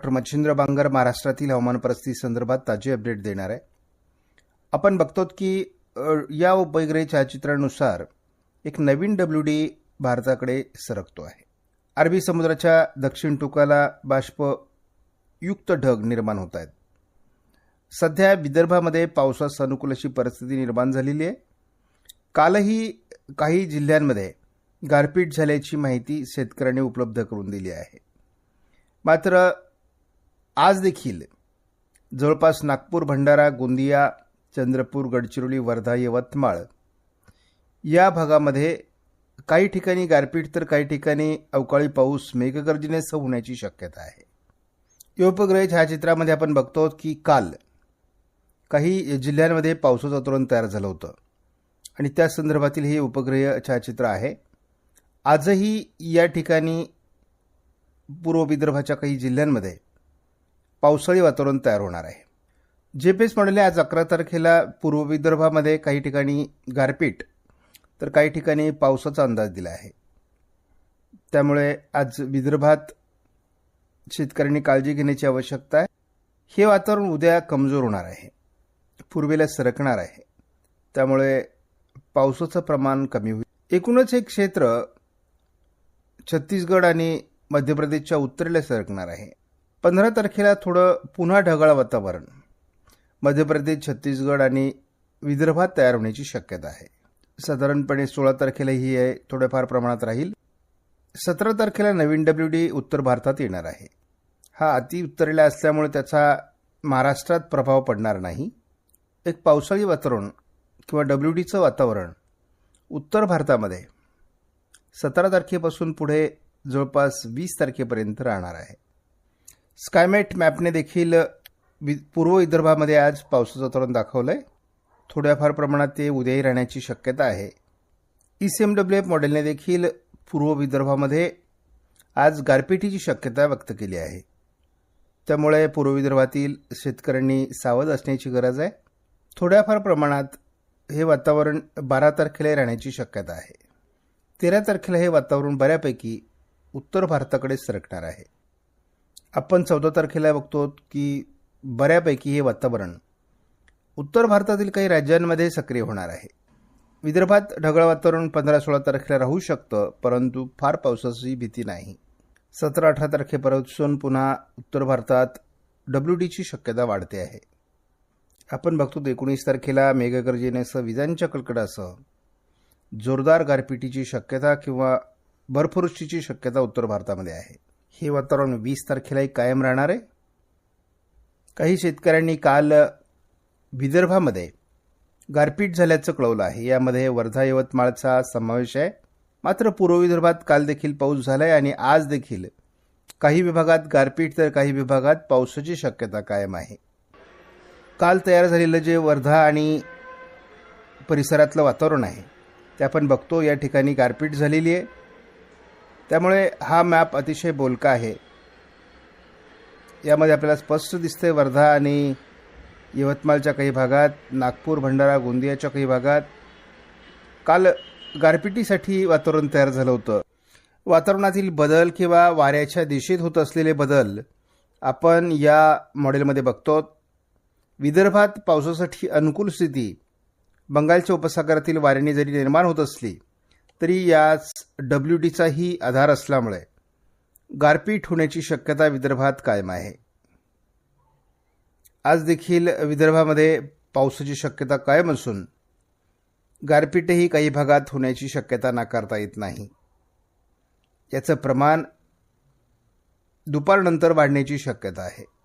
Doctor Machhindra Bangar महाराष्ट्रातील हवामान परिस्थिती संदर्भात ताजी अपडेट देणार आहे. आपण बघतो की या उपग्रही छायाचित्रानुसार एक नवीन डब्ल्यू डी भारताकडे सरकतो आहे. अरबी समुद्राच्या दक्षिण टोकाला बाष्पयुक्त ढग निर्माण होत आहेत. सध्या विदर्भामध्ये पावसास अनुकूल अशी परिस्थिती निर्माण झालेली आहे. कालही काही जिल्ह्यांमध्ये गारपीट झाल्याची माहिती शेतकऱ्यांनी उपलब्ध करून दिली आहे. मात्र आज देखील जवळपास नागपूर भंडारा गोंदिया चंद्रपूर गडचिरोली वर्धा यवतमाळ या भागामध्ये काही ठिकाणी गारपीट तर काही ठिकाणी अवकाळी पाऊस मेघगर्जनेसह होण्याची शक्यता आहे. या उपग्रह छायाचित्रामध्ये आपण बघतो की काल काही जिल्ह्यांमध्ये पावसाचं वातावरण तयार झालं होतं आणि त्या संदर्भातील हे उपग्रह छायाचित्र आहे. आजही या ठिकाणी पूर्व विदर्भाच्या काही जिल्ह्यांमध्ये पावसाळी वातावरण तयार होणार आहे. जे पी एस मॉडेलने आज अकरा तारखेला पूर्व विदर्भामध्ये काही ठिकाणी गारपीट तर काही ठिकाणी पावसाचा अंदाज दिला आहे. त्यामुळे आज विदर्भात शेतकऱ्यांनी काळजी घेण्याची आवश्यकता आहे. हे वातावरण उद्या कमजोर होणार आहे. पूर्वेला सरकणार आहे. त्यामुळे पावसाचं प्रमाण कमी होईल. एकूणच हे क्षेत्र छत्तीसगड आणि मध्य प्रदेशच्या उत्तरेला सरकणार आहे. पंधरा तारखेला थोडं पुन्हा ढगाळ वातावरण. मध्य प्रदेश छत्तीसगड आणि विदर्भात तयार होण्याची शक्यता आहे. साधारणपणे सोळा तारखेला ही आहे थोड्याफार प्रमाणात राहील. सतरा तारखेला नवीन डब्ल्यू डी उत्तर भारतात येणार आहे. हा अति उत्तरेला असल्यामुळे त्याचा महाराष्ट्रात प्रभाव पडणार नाही. एक पावसाळी वातावरण किंवा डब्ल्यू डीचं वातावरण उत्तर भारतामध्ये सतरा तारखेपासून पुढे जवळपास वीस तारखेपर्यंत राहणार आहे. स्कायमेट मॅपने देखील वि पूर्व विदर्भामध्ये आज पावसाचं वातावरण दाखवलं आहे थोड्याफार प्रमाणात ते उद्याही राहण्याची शक्यता आहे. E C M W F मॉडेलने देखील पूर्व विदर्भामध्ये आज गारपिटीची शक्यता व्यक्त केली आहे. त्यामुळे पूर्व विदर्भातील शेतकऱ्यांनी सावध असण्याची गरज आहे. थोड्याफार प्रमाणात हे वातावरण बारा तारखेला राहण्याची शक्यता आहे. तेरा तारखेला हे वातावरण बऱ्यापैकी उत्तर भारताकडे सरकणार आहे. आपण चौदा तारखेला बघतो की बऱ्यापैकी हे वातावरण उत्तर भारतातील काही राज्यांमध्ये सक्रिय होणार आहे. विदर्भात ढगाळ वातावरण पंधरा सोळा तारखेला राहू शकतं परंतु फार पावसाची भीती नाही. सतरा अठरा तारखेपासून पुन्हा उत्तर भारतात डब्ल्यू डीची शक्यता वाढते आहे. आपण बघतो एकोणीस तारखेला मेघगर्जनेसह विजांच्या कडकडासह जोरदार गारपिटीची शक्यता किंवा बर्फवृष्टीची शक्यता उत्तर भारतामध्ये आहे. हे वातावरण वीस तारखेलाही कायम राहणार आहे. काही शेतकऱ्यांनी काल विदर्भामध्ये गारपीट झाल्याचं कळवलं आहे. यामध्ये वर्धा यवतमाळचा समावेश आहे. मात्र पूर्व विदर्भात काल देखील पाऊस झाला आहे आणि आज देखील काही विभागात गारपीट तर काही विभागात पावसाची शक्यता कायम आहे. काल तयार झालेलं जे वर्धा आणि परिसरातलं वातावरण आहे ते आपण बघतो. या ठिकाणी गारपीट झालेली आहे. त्यामुळे हा मॅप अतिशय बोलका आहे. यामध्ये आपल्याला स्पष्ट दिसते वर्धा आणि यवतमाळच्या काही भागात नागपूर भंडारा गोंदियाच्या काही भागात काल गारपिटीसाठी वातावरण तयार झालं होतं. वातावरणातील बदल किंवा वाऱ्याच्या दिशेत होत असलेले बदल आपण या मॉडेलमध्ये बघतो. विदर्भात पावसासाठी अनुकूल स्थिती. बंगालच्या उपसागरातील वाऱ्याने जरी निर्माण होत असली तरी याच डब्ल्यू डीचाही आधार असल्यामुळे गारपीट होण्याची शक्यता विदर्भात कायम आहे. आज देखील विदर्भामध्ये पावसाची शक्यता कायम असून गारपीटही काही भागात होण्याची शक्यता नाकारता येत नाही. याचं प्रमाण दुपारनंतर वाढण्याची शक्यता आहे.